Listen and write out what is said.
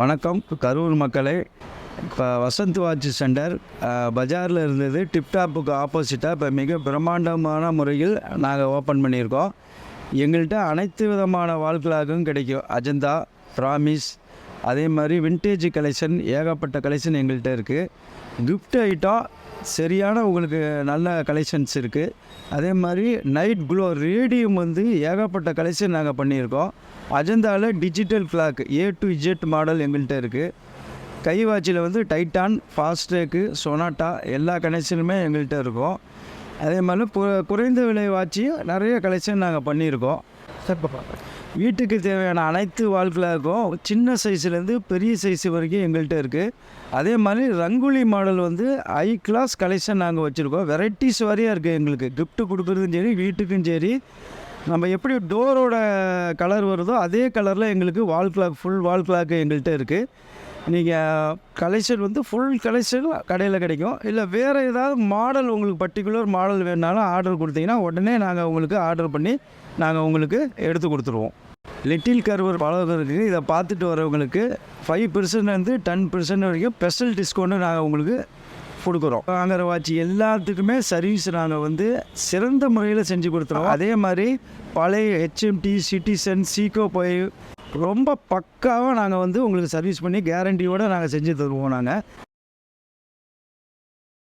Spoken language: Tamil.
வணக்கம். கரூர் மக்களே இப்போ வசந்த் வாட்ச் சென்டர் பஜாரில் இருந்தது. டிப்டாப்புக்கு ஆப்போசிட்டாக இப்போ மிக பிரம்மாண்டமான முறையில் நாங்கள் ஓப்பன் பண்ணியிருக்கோம். எங்கள்கிட்ட அனைத்து விதமான வாழ்க்கலாகவும் கிடைக்கும். அஜந்தா ப்ராமிஸ் அதே மாதிரி வின்டேஜ் கலெக்ஷன் ஏகப்பட்ட கலெக்ஷன் எங்கள்கிட்ட இருக்குது கிஃப்ட் ஐட்டம் சரியான உங்களுக்கு நல்ல கலெக்ஷன்ஸ் இருக்குது அதே மாதிரி நைட் க்ளோ ரேடியம் வந்து ஏகப்பட்ட கலெக்ஷன் நாங்கள் பண்ணியிருக்கோம். அஜந்தாவில் digital clock A to Z model எங்கள்கிட்ட இருக்குது கைவாச்சியில் வந்து டைட்டான் ஃபாஸ்ட்ரேக்கு சொனாட்டா எல்லா கனெக்ஷனுமே எங்கள்கிட்ட இருக்கும். அதே மாதிரி கு- குறைந்த விலை வாட்சியும் நிறைய கலெக்ஷன் நாங்கள் பண்ணியிருக்கோம். வீட்டுக்கு தேவையான அனைத்து வாழ்க்கலாக்கும் சின்ன சைஸ்லேருந்து பெரிய சைஸ் வரைக்கும் எங்கள்கிட்ட இருக்குது அதே மாதிரி ரங்கோலி மாடல் வந்து ஹை கிளாஸ் கலெக்ஷன் நாங்கள் வச்சுருக்கோம். வெரைட்டிஸ் வரையாக இருக்குது எங்களுக்கு. Gift கொடுக்குறதும் சரி வீட்டுக்கும் சரி. நம்ம எப்படி டோரோட கலர் வருதோ அதே கலரில் எங்களுக்கு wall clock full wall clock எங்கள்கிட்ட இருக்குது நீங்கள் கலெக்ஷன் வந்து ஃபுல் கலெக்ஷன் கடையில் கிடைக்கும். இல்லை வேறு ஏதாவது மாடல் உங்களுக்கு பர்டிகுலர் மாடல் வேணுனாலும் ஆர்டர் கொடுத்தீங்கன்னா உடனே நாங்கள் உங்களுக்கு ஆர்டர் பண்ணி நாங்கள் உங்களுக்கு எடுத்து கொடுத்துருவோம். லிட்டில் கர்வர் பழகம் இதை பார்த்துட்டு வரவங்களுக்கு ஃபைவ் பர்சன்ட்லேருந்து டென் பர்சன்ட் வரைக்கும் ஸ்பெஷல் டிஸ்கவுண்ட்டு நாங்கள் உங்களுக்கு கொடுக்குறோம். வாங்குற வாட்ச் எல்லாத்துக்குமே சர்வீஸ் நாங்கள் வந்து சிறந்த முறையில் செஞ்சு கொடுத்துருவோம். அதே மாதிரி பழைய ஹெச்எம்டி சிட்டிசன் சீக்கோ போய் ரொம்ப பக்காவாக நாங்கள் வந்து உங்களுக்கு சர்வீஸ் பண்ணி கேரண்டியோடு நாங்கள் செஞ்சு தருவோம் நாங்கள்